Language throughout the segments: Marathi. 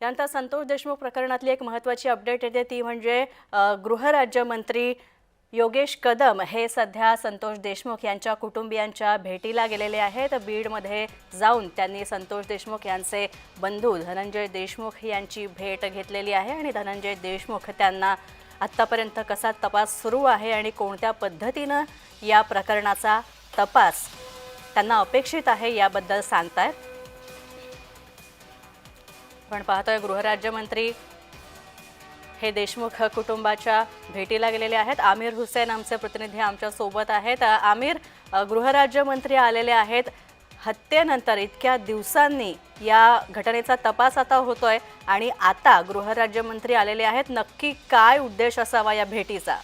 त्यानंतर संतोष देशमुख प्रकरणातली एक महत्त्वाची अपडेट येते. ती म्हणजे गृहराज्यमंत्री योगेश कदम हे सध्या संतोष देशमुख यांच्या कुटुंबियांच्या भेटीला गेलेले आहेत. बीडमध्ये जाऊन त्यांनी संतोष देशमुख यांचे बंधू धनंजय देशमुख यांची भेट घेतलेली आहे आणि धनंजय देशमुख त्यांना आत्तापर्यंत कसा तपास सुरू आहे आणि कोणत्या पद्धतीनं या प्रकरणाचा तपास त्यांना अपेक्षित आहे याबद्दल सांगतायत. आपण पाहतोय गृहराज्यमंत्री हे देशमुख कुटुंबाच्या भेटीला गेलेले आहेत. आमिर हुसेन आमचे प्रतिनिधी आमच्यासोबत आहेत. आमिर गृहराज्यमंत्री आलेले आहेत. हत्येनंतर इतक्या दिवसांनी या घटनेचा तपास आता होतोय आणि आता गृहराज्यमंत्री आलेले आहेत. नक्की काय उद्देश असावा या भेटीचा?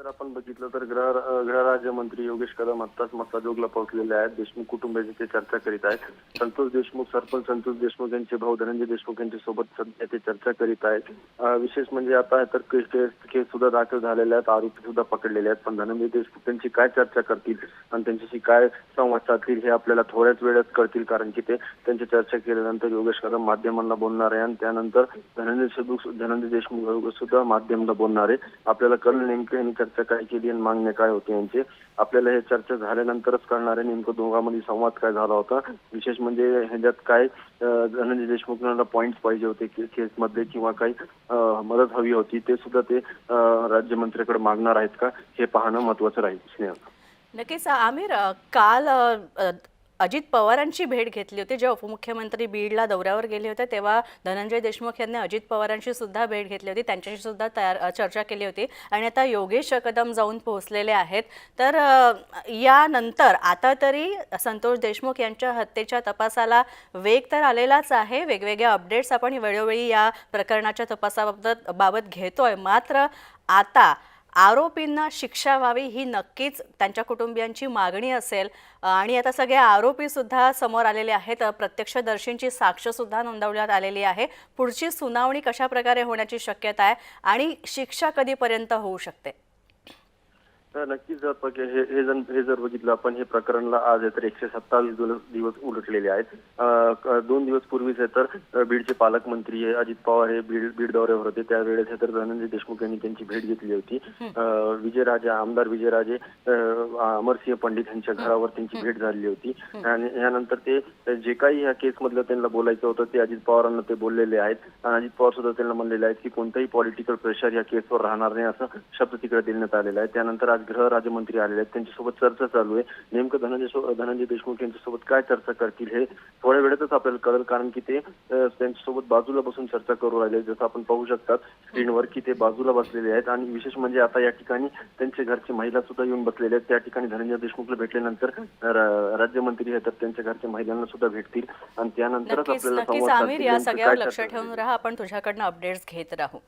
जर आपण बघितलं तर गृह गृहराज्यमंत्री योगेश कदम आत्ताच मसाजोगला पोहोचलेले आहेत. देशमुख कुटुंबाची ते चर्चा करीत आहेत. संतोष देशमुख सरपंच संतोष देशमुख यांचे भाऊ धनंजय देशमुख यांच्या सोबत सध्या ते चर्चा करीत आहेत. विशेष म्हणजे आता तर केस सुद्धा दाखल झालेले आहेत. आरोपी सुद्धा पकडलेले आहेत. पण धनंजय देशमुख त्यांची काय चर्चा करतील? आणि त्यांच्याशी काय संवाद साधतील हे आपल्याला थोड्याच वेळात कळतील. कारण की ते त्यांची चर्चा केल्यानंतर योगेश कदम माध्यमांना बोलणार आहे. आणि त्यानंतर धनंजय देशमुख धनंजय देशमुख सुद्धा माध्यमांना बोलणार आहे. आपल्याला कळलं नेमकं यांनी चर्चा काय केली आणि मागण्या काय होते यांचे? आपल्याला हे चर्चा झाल्यानंतरच कळणार आहे नेमकं दोघांमध्ये संवाद काय झाला होता? विशेष म्हणजे ह्याच्यात काय धनंजय देशमुख यांना पॉईंट पाहिजे होते केसमध्ये किंवा काही मदत हवी होती ते सुद्धा ते अं, राज्यमंत्र्याकडे मागणार आहेत का? हे पाहणं महत्वाचं राहील. स्नेहा. नक्कीच आमिर काल अजित पवारांची भेट घेतली होती. जेव्हा उपमुख्यमंत्री बीडला दौऱ्यावर गेले होते तेव्हा धनंजय देशमुख यांनी अजित पवारांशी सुद्धा भेट घेतली होती. त्यांच्याशी सुद्धा तयार चर्चा केली होती. आणि आता योगेश कदम जाऊन पोहोचलेले आहेत. तर यानंतर आता तरी संतोष देशमुख यांच्या हत्येच्या तपासाला वेग तर आलेलाच आहे. वेगवेगळ्या अपडेट्स आपण वेळोवेळी या प्रकरणाच्या तपासाबाबत बाबत घेतोय. मात्र आता आरोपींना शिक्षा व्हावी ही नक्कीच त्यांच्या कुटुंबियांची मागणी असेल. आणि आता सगळे आरोपीसुद्धा समोर आलेले आहेत. प्रत्यक्षदर्शींची साक्षसुद्धा नोंदवण्यात आलेली आहे. पुढची सुनावणी कशा प्रकारे होण्याची शक्यता आहे? आणि शिक्षा कधीपर्यंत होऊ शकते? नक्कीच जर हे हे जर हे जर बघितलं आपण हे प्रकरणला आज आहे तर एकशे सत्तावीस दिवस उलटलेले आहेत. दोन दिवस पूर्वीच आहे तर बीडचे पालकमंत्री अजित पवार हे बीड बीड दौऱ्यावर होते. त्यावेळेस हे तर धनंजय देशमुख यांनी त्यांची भेट घेतली होती. विजयराजे आमदार विजयराजे अमरसिंह पंडित यांच्या घरावर त्यांची भेट झालेली होती. आणि यानंतर ते जे काही या केस मधलं त्यांना बोलायचं होतं ते अजित पवारांना ते बोललेले आहेत. आणि अजित पवार सुद्धा त्यांना म्हणलेले आहेत की कोणताही पॉलिटिकल प्रेशर या केसवर राहणार नाही असं शब्द तिकडे देण्यात आलेला आहे. त्यानंतर आज गृह राज्यमंत्री आलेले आहेत. त्यांच्यासोबत चर्चा चालू आहे. नेमकं धनंजय सो- धनंजय देशमुख यांच्यासोबत काय चर्चा करतील हे थोड्या वेळातच आपल्याला कळेल. कारण की ते त्यांच्यासोबत बाजूला बसून चर्चा करू राहिले जसं आपण पाहू शकतात स्क्रीनवर की ते बाजूला बसलेले आहेत. आणि विशेष म्हणजे आता या ठिकाणी त्यांचे घरचे महिला सुद्धा येऊन बसलेले आहेत. त्या ठिकाणी धनंजय देशमुखला भेटल्यानंतर राज्यमंत्री आहेत. तर त्यांच्या घरच्या महिलांना सुद्धा भेटतील. आणि त्यानंतरच आपल्याला संवाद या सगळ्यावर लक्ष ठेवून राहा. आपण तुझ्याकडनं अपडेट्स घेत राहू.